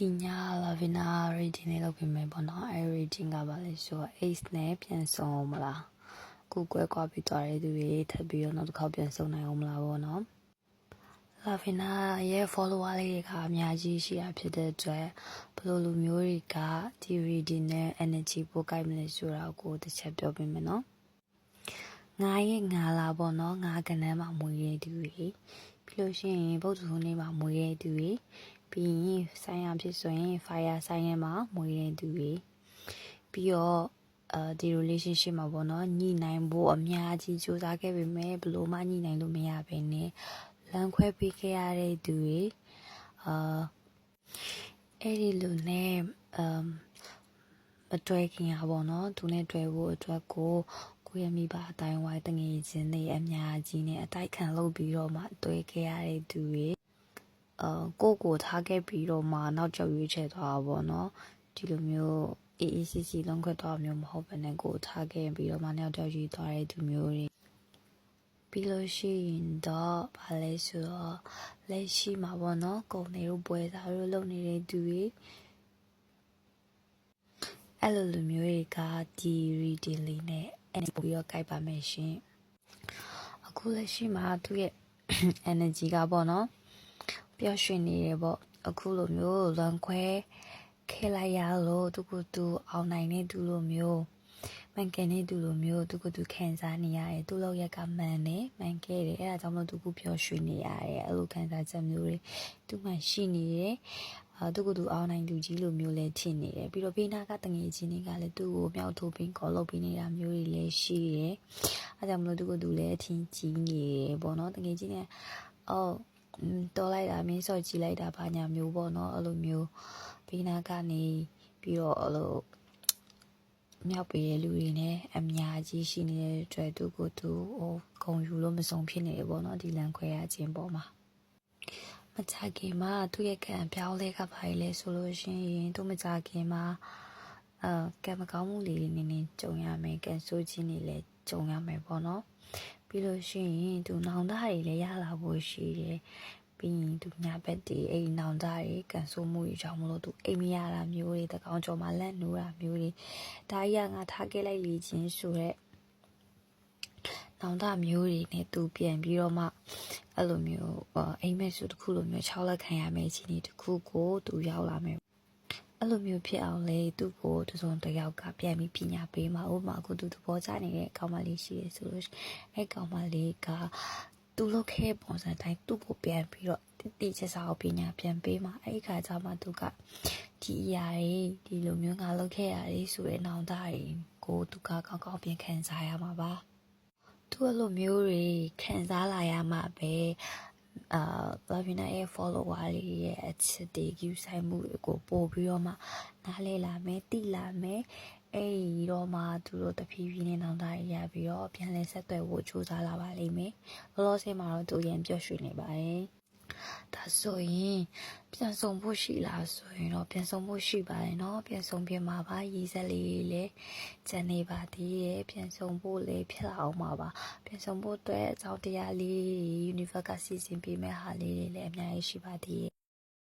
ဒီည Lavina reading လေးလုပ်ပေးမယ်ပေါ့နော်အဲ reading ကပါလဲဆိုတော့ ace နဲ့ပြန်ဆုံအောင်မလားကိုကွဲကွာပြီးသွားတဲ့သူတွေထပ်ပြီးတော့နောက်တစ်ခေါက်ပြန်ဆုံနိုင်အောင်မလားပေါ့နော် Lavina ရဲ့ follower လေးတွေကအများကြီးရှိတာဖြစ်တဲ့အတွက်ဘယ်လိုလူမျိုးတွေကဒီ reading နဲ့ energy ပို့ကြိုက်မလဲဆိုတာကိုတစ်ချက်ပြောပြမယ်နော်ငါရဲ့ငါလာပေါ့နော်ငါကနန်းမှာမွေးရတဲ့သူတွေပြီးလို့ရှိရင်ဗုဒ္ဓဟူးနေ့မှာမွေးရတဲ့သူတွေ ပြီးရင်ဆိုင်ရဖြစ်ဆိုရင် fire ဆိုင်ရမှာမွေးရတဲ့သူတွေပြီးတော့အဲဒီ relationship မှာပေါ့နော်ညှိနှိုင်းဖို့အများကြီးစူးစမ်းခဲ့ပေမဲ့ဘယ်လို့မှညှိနှိုင်းလို့မရဘဲနဲ့လမ်းခွဲပေးခဲ့ရတဲ့သူတွေအာအဲ့ဒီလူနဲ့အမ်မတွေ့ခင်ရပါတော့သူနဲ့တွေ့ဖို့အတွက်ကိုကိုယ့်ရဲ့မိဘအတိုင်းဝိုင်းတငယ်ချင်းတွေအများကြီးနဲ့အတိုက်ခံလုပ်ပြီးတော့မှတွေ့ခဲ့ရတဲ့သူတွေ အာကိုယ့်ကိုထားခဲ့ပြီးတော့မှနောက်ကျောက်ရွေးချယ်သွားတာပေါ့နော်ဒီလိုမျိုး AACC လုံးခွဲသွားမျိုးမဟုတ်ဘဲနဲ့ကိုယ်ထားခဲ့ပြီးတော့မှနောက်ကျောက်ရွေးသွားတဲ့သူမျိုးတွေပြီးလို့ရှိရင်တော့ဗာလဲဆိုတော့လက်ရှိမှာပေါ့နော်ကုံတွေတို့ပွဲစားတို့လုပ်နေတဲ့သူတွေအဲ့လိုလူမျိုးတွေကဒီ reading လေးနဲ့အဲ့ပို့ပြီးတော့ကြိုက်ပါမယ်ရှင်အခုလက်ရှိမှာသူ့ရဲ့ energy ကပေါ့နော် ပျော်ရွှင်နေတယ်ပေါ့အခုလိုမျိုးလွန်ခွဲခဲလိုက်ရလို့သူကသူအောင်နိုင်တဲ့သူလိုမျိုးမှန်ကန်တဲ့သူလိုမျိုးသူကသူခံစားနေရတယ်သူ့လောက်ရက်ကမှန်တယ်မှန်ခဲ့တယ်အဲ့ဒါကြောင့်မလို့သူကပျော်ရွှင်နေရတယ်အဲ့လိုခံစားချက်မျိုးတွေသူမှရှိနေတယ်အာသူကသူအောင်နိုင်သူကြီးလိုမျိုးလည်းထင်နေတယ်ပြီးတော့ဘေးနာကတငယ်ချင်းတွေကလည်းသူ့ကိုမြောက်ထိုးပင်ခေါ်လုပ်ပေးနေတာမျိုးတွေလည်းရှိတယ်အဲကြောင့်မလို့သူကသူလည်းအထင်ကြီးနေတယ်ပေါ့နော်တငယ်ချင်းတွေကအော် တော်လိုက်တာမင်းစော့ကြည့်လိုက်တာဘာညာမျိုးပေါ့နော်အဲ့လိုမျိုးဘေးနာကနေပြီးတော့အဲ့လိုမြောက်ပေးတဲ့လူတွေနဲ့အများကြီးရှိနေတဲ့အတွက်သူကိုသူဟိုဂုံယူလို့မစုံဖြစ်နေတယ်ပေါ့နော်ဒီလန်ခွဲရခြင်းပေါ့မှာမကြခင်မှာသူ့ရဲ့ကံပြောင်းလဲကပါလေဆိုလို့ရှိရင်သူမကြခင်မှာ အာကံမကောင်းမှုလေးတွေနည်းနည်းကြုံရမယ်ကံဆိုးခြင်းတွေလည်းကြုံရမယ်ပေါ့နော်ပြီးလို့ရှိရင်သူနောင်တတွေလည်းရလာဖို့ရှိတယ်ပြီးရင်သူညာဘက်တွေအဲ့ဒီနောင်တတွေကန်ဆိုးမှုတွေကြောင့်မလို့သူအိမ်မရတာမျိုးတွေတကောင်ကြော်မှလက်နိုးတာမျိုးတွေဒါကြီးကငါထားခဲ့လိုက်လေချင်းဆိုရက်နောင်တမျိုးတွေနဲ့သူပြန်ပြီးတော့မှအဲ့လိုမျိုးအိမ်မက်စုတစ်ခုလိုမျိုးခြောက်လက်ခံရမယ့်အခြေအနေတစ်ခုကိုသူရောက်လာမယ် အဲ့လိုမျိုးဖြစ်အောင်လေသူ့ကိုတစုံတစ်ယောက်ကပြန်ပြီးပညာပေးမှာဥပမာအခုသူသဘောကျနေတဲ့အကောင်မလေးရှိရဆိုလို့အဲ့ကောင်မလေးကသူလုပ်ခဲ့ပုံစံတိုင်းသူ့ကိုပြန်ပြီးတော့တိကျစာကိုပညာပြန်ပေးမှာအဲ့ဒီခါကျမှသူကဒီအရာတွေဒီလိုမျိုးငါလုပ်ခဲ့ရတယ်ဆိုတဲ့နောင်တတွေကိုသူကကောင်းကောင်းပြန်ခံစားရမှာပါသူအဲ့လိုမျိုးတွေခံစားလာရမှာပဲ အာလာဗီနာရဲ့ follower လေးရဲ့အချစ်တွေ view ဆိုင်မှုတွေကိုပို့ပြီးတော့မှနားလဲလာမယ်တိလာမယ်အဲ့ဒီတော့မှသူတို့တဖြည်းဖြည်းနဲ့နောင်တရရပြီးတော့ပြန်လဲဆက်သွယ်ဖို့ကြိုးစားလာပါလိမ့်မယ်လောလောဆယ်မှာတော့သူရန်ပြော့ရွှေ့နေပါတယ် ဒါဆိုရင်ပြန်ဆောင်ဖို့ရှိလားဆိုရင်တော့ပြန်ဆောင်ဖို့ရှိပါတယ်နော်ပြန်ဆောင်ပြမှာပါရေးဆက်လေးလည်းကျန်နေပါသေးတယ်ပြန်ဆောင်ဖို့လည်းဖြစ်လာအောင်ပါပါပြန်ဆောင်ဖို့အတွက်အကြောင်းတရားလေး Universe ကစီစဉ်ပေးမဲ့ဟာလေးတွေလည်းအများကြီးရှိပါသေးတယ်